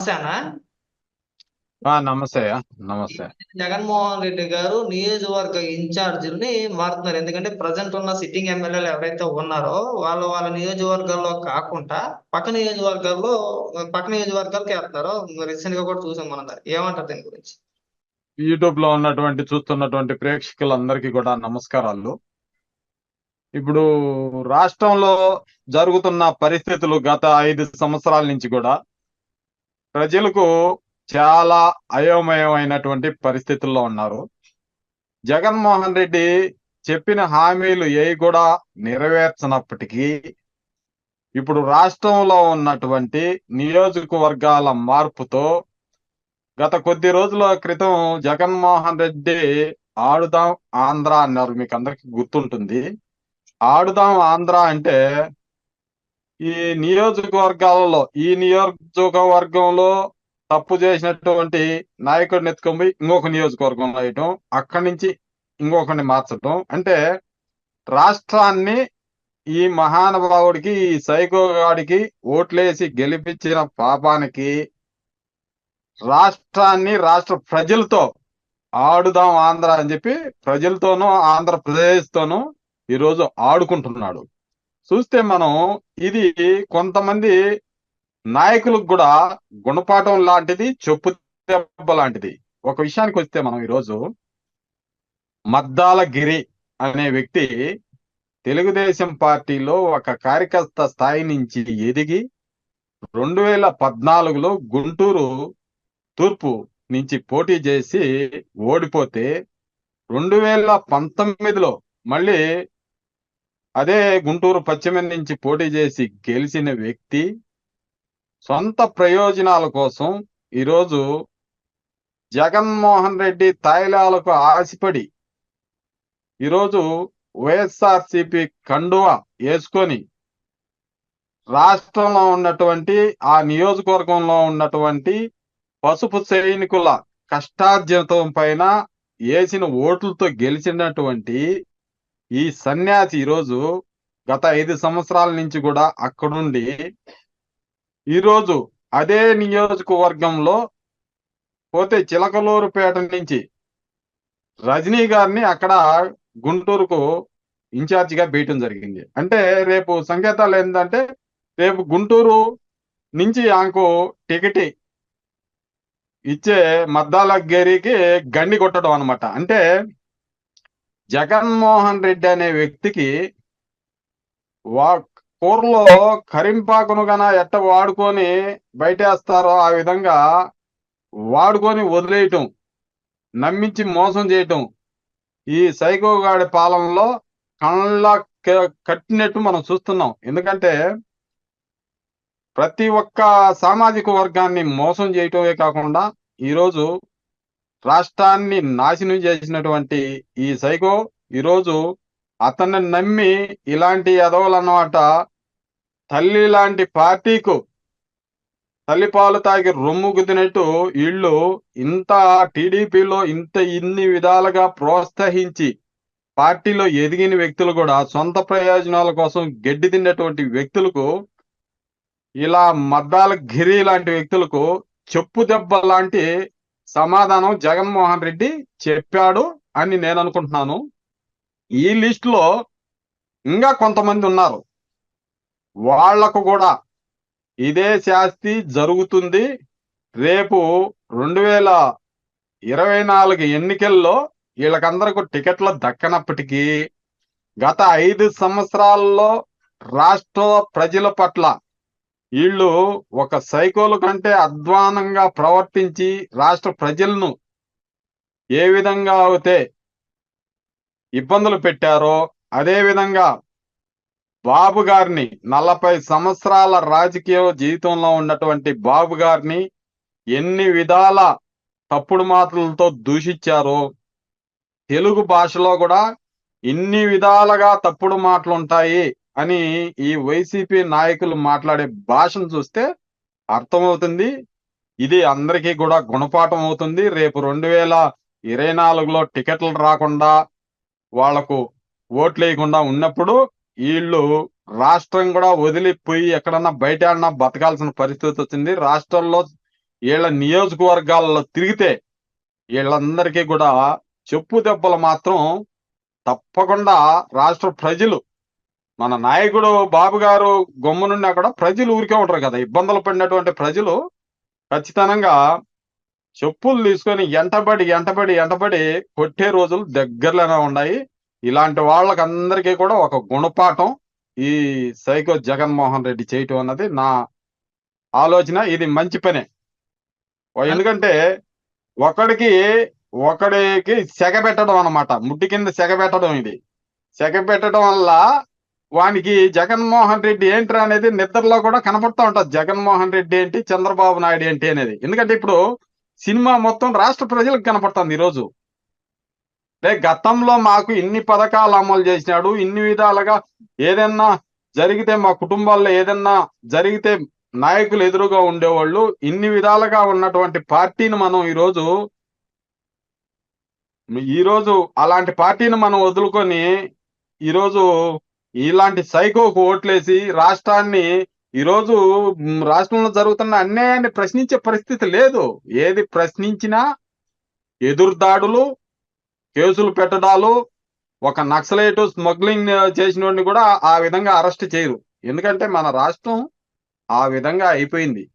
నమస్తేనా నమస్తే నమస్తే. జగన్మోహన్ రెడ్డి గారు నియోజకవర్గ ఇన్ఛార్జీలని మారుతున్నారు. ఎందుకంటే ప్రజెంట్ ఉన్న సిట్టింగ్ ఎమ్మెల్యేలు ఎవరైతే ఉన్నారో వాళ్ళ వాళ్ళ నియోజకవర్గాల్లో కాకుండా పక్క నియోజకవర్గాల్లో పక్క నియోజకవర్గాలకు వేస్తున్నారు రీసెంట్గా కూడా చూసాం మనం. ఏమంటారు దీని గురించి? యూట్యూబ్లో ఉన్నటువంటి చూస్తున్నటువంటి ప్రేక్షకులందరికీ కూడా నమస్కారాలు. ఇప్పుడు రాష్ట్రంలో జరుగుతున్న పరిస్థితులు గత ఐదు సంవత్సరాల నుంచి కూడా ప్రజలకు చాలా అయోమయమైనటువంటి పరిస్థితుల్లో ఉన్నారు. జగన్మోహన్ రెడ్డి చెప్పిన హామీలు ఏవి కూడా నెరవేర్చనప్పటికీ ఇప్పుడు రాష్ట్రంలో ఉన్నటువంటి నియోజకవర్గాల మార్పుతో గత కొద్ది రోజుల క్రితం జగన్మోహన్ రెడ్డి ఆడుదాం ఆంధ్ర అన్నారు మీకు అందరికి గుర్తుంటుంది. ఆడుదాం ఆంధ్ర అంటే ఈ నియోజకవర్గాలలో ఈ నియోజకవర్గంలో తప్పు చేసినటువంటి నాయకుడిని ఎత్తుకొని ఇంకొక నియోజకవర్గంలో వేయటం అక్కడి నుంచి ఇంకొకరిని మార్చటం. అంటే రాష్ట్రాన్ని ఈ మహానుభావుడికి ఈ సైకోగాడికి ఓట్లేసి గెలిపించిన పాపానికి రాష్ట్రాన్ని రాష్ట్ర ప్రజలతో ఆడుదాం ఆంధ్ర అని చెప్పి ప్రజలతోనూ ఆంధ్రప్రదేశ్తోనూ ఈరోజు ఆడుకుంటున్నాడు. చూస్తే మనం ఇది కొంతమంది నాయకులకు కూడా గుణపాఠం లాంటిది చెప్పు దెబ్బ లాంటిది. ఒక విషయానికి వస్తే మనం ఈరోజు మద్దాల గిరి అనే వ్యక్తి తెలుగుదేశం పార్టీలో ఒక కార్యకర్త స్థాయి నుంచి ఎదిగి రెండు వేల పద్నాలుగులో గుంటూరు తూర్పు నుంచి పోటీ చేసి ఓడిపోతే రెండు వేల పంతొమ్మిదిలో మళ్ళీ అదే గుంటూరు పశ్చిమ నుంచి పోటీ చేసి గెలిచిన వ్యక్తి సొంత ప్రయోజనాల కోసం ఈరోజు జగన్మోహన్ రెడ్డి తైలాలకు ఆశపడి ఈరోజు వైఎస్ఆర్సిపి కండువా వేసుకొని రాష్ట్రంలో ఉన్నటువంటి ఆ నియోజకవర్గంలో ఉన్నటువంటి పసుపు సైనికుల కష్టార్జితం పైన వేసిన ఓట్లతో గెలిచినటువంటి ఈ సన్యాసి ఈరోజు గత ఐదు సంవత్సరాల నుంచి కూడా అక్కడుండి ఈరోజు అదే నియోజకవర్గంలో పోతే చిలకలూరుపేట నుంచి రజనీ గారిని అక్కడ గుంటూరుకు ఇన్ఛార్జిగా వేయటం జరిగింది. అంటే రేపు సంకేతాలు ఏంటంటే రేపు గుంటూరు నుంచి ఆమెకు టికెట్ ఇచ్చే మద్దాల గేరికి గండి కొట్టడం అనమాట అంటే జగన్మోహన్ రెడ్డి అనే వ్యక్తికి వా కూరలో కరింపాకును గన ఎట్ట వాడుకొని బయటేస్తారో ఆ విధంగా వాడుకొని వదిలేయటం నమ్మించి మోసం చేయటం ఈ సైకోగాడి పాలనలో కళ్ళ కట్టినట్టు మనం చూస్తున్నాం. ఎందుకంటే ప్రతి ఒక్క సామాజిక వర్గాన్ని మోసం చేయటమే కాకుండా ఈరోజు రాష్ట్రాన్ని నాశనం చేసినటువంటి ఈ సైకో ఈరోజు అతన్ని నమ్మి ఇలాంటి ఎదవలు అన్నమాట తల్లి లాంటి పార్టీకు తల్లిపాలు తాగి రొమ్ము గుద్దినట్టు వీళ్ళు ఇంత టీడీపీలో ఇంత ఇన్ని విధాలుగా ప్రోత్సహించి పార్టీలో ఎదిగిన వ్యక్తులు కూడా సొంత ప్రయోజనాల కోసం గడ్డి తిన్నటువంటి వ్యక్తులకు ఇలా మద్దాల గిరి లాంటి వ్యక్తులకు చెప్పు దెబ్బ లాంటి సమాధానం జగన్మోహన్ రెడ్డి చెప్పాడు అని నేను అనుకుంటున్నాను. ఈ లిస్ట్లో ఇంకా కొంతమంది ఉన్నారు. వాళ్ళకు కూడా ఇదే శాస్తి జరుగుతుంది. రేపు రెండు వేల ఇరవై నాలుగు ఎన్నికల్లో వీళ్ళకందరికీ టికెట్లు దక్కనప్పటికీ గత ఐదు సంవత్సరాల్లో రాష్ట్ర ప్రజల పట్ల వీళ్ళు ఒక సైకోల కంటే అధ్వానంగా ప్రవర్తించి రాష్ట్ర ప్రజలను ఏ విధంగా అయితే ఇబ్బందులు పెట్టారో అదే విధంగా బాబు గారిని నలభై సంవత్సరాల రాజకీయ జీవితంలో ఉన్నటువంటి బాబు గారిని ఎన్ని విధాల తప్పుడు మాటలతో దూషించారో తెలుగు భాషలో కూడా ఇన్ని విధాలుగా తప్పుడు మాటలు ఉంటాయి అని ఈ వైసీపీ నాయకులు మాట్లాడే భాషను చూస్తే అర్థమవుతుంది. ఇది అందరికీ కూడా గుణపాఠం అవుతుంది. రేపు రెండు వేల ఇరవై నాలుగులో టికెట్లు రాకుండా వాళ్ళకు ఓట్లు వేయకుండా ఉన్నప్పుడు వీళ్ళు రాష్ట్రం కూడా వదిలిపోయి ఎక్కడన్నా బయట బతకాల్సిన పరిస్థితి వచ్చింది. రాష్ట్రంలో వీళ్ళ నియోజకవర్గాల్లో తిరిగితే వీళ్ళందరికీ కూడా చెప్పు దెబ్బలు మాత్రం తప్పకుండా రాష్ట్ర ప్రజలు మన నాయకుడు బాబు గారు గమ్మునున్నా కూడా ప్రజలు ఊరికే ఉంటారు కదా. ఇబ్బందులు పడినటువంటి ప్రజలు ఖచ్చితంగా చెప్పులు తీసుకొని ఎంటబడి ఎంటబడి ఎంటబడి కొట్టే రోజులు దగ్గరలోనే ఉన్నాయి. ఇలాంటి వాళ్ళకి అందరికీ కూడా ఒక గుణపాఠం ఈ సైకో జగన్మోహన్ రెడ్డి చేయటం అన్నది నా ఆలోచన. ఇది మంచి పనే. ఎందుకంటే ఒకడికి ఒకడికి సెగ పెట్టడం అన్నమాట. ముట్టి కింద సెగ పెట్టడం ఇది. సెగ పెట్టడం వల్ల వానికి జగన్మోహన్ రెడ్డి ఏంట్రా అనేది నిద్రలో కూడా కనపడుతూ ఉంటుంది. జగన్మోహన్ రెడ్డి ఏంటి చంద్రబాబు నాయుడు ఏంటి అనేది. ఎందుకంటే ఇప్పుడు సినిమా మొత్తం రాష్ట్ర ప్రజలకు కనపడుతుంది ఈరోజు. రే గతంలో మాకు ఇన్ని పథకాలు అమలు చేసినాడు ఇన్ని విధాలుగా ఏదన్నా జరిగితే మా కుటుంబాల్లో ఏదన్నా జరిగితే నాయకులు ఎదురుగా ఉండేవాళ్ళు ఇన్ని విధాలుగా ఉన్నటువంటి పార్టీని మనం ఈరోజు ఈరోజు అలాంటి పార్టీని మనం వదులుకొని ఈరోజు ఇలాంటి సైకోకు ఓట్లేసి రాష్ట్రాన్ని ఈరోజు రాష్ట్రంలో జరుగుతున్న అన్యాయాన్ని ప్రశ్నించే పరిస్థితి లేదు. ఏది ప్రశ్నించినా ఎదురుదాడులు కేసులు పెట్టడాలు ఒక నక్సలైట్ స్మగ్లింగ్ చేసిన కూడా ఆ విధంగా అరెస్ట్ చేయరు. ఎందుకంటే మన రాష్ట్రం ఆ విధంగా అయిపోయింది.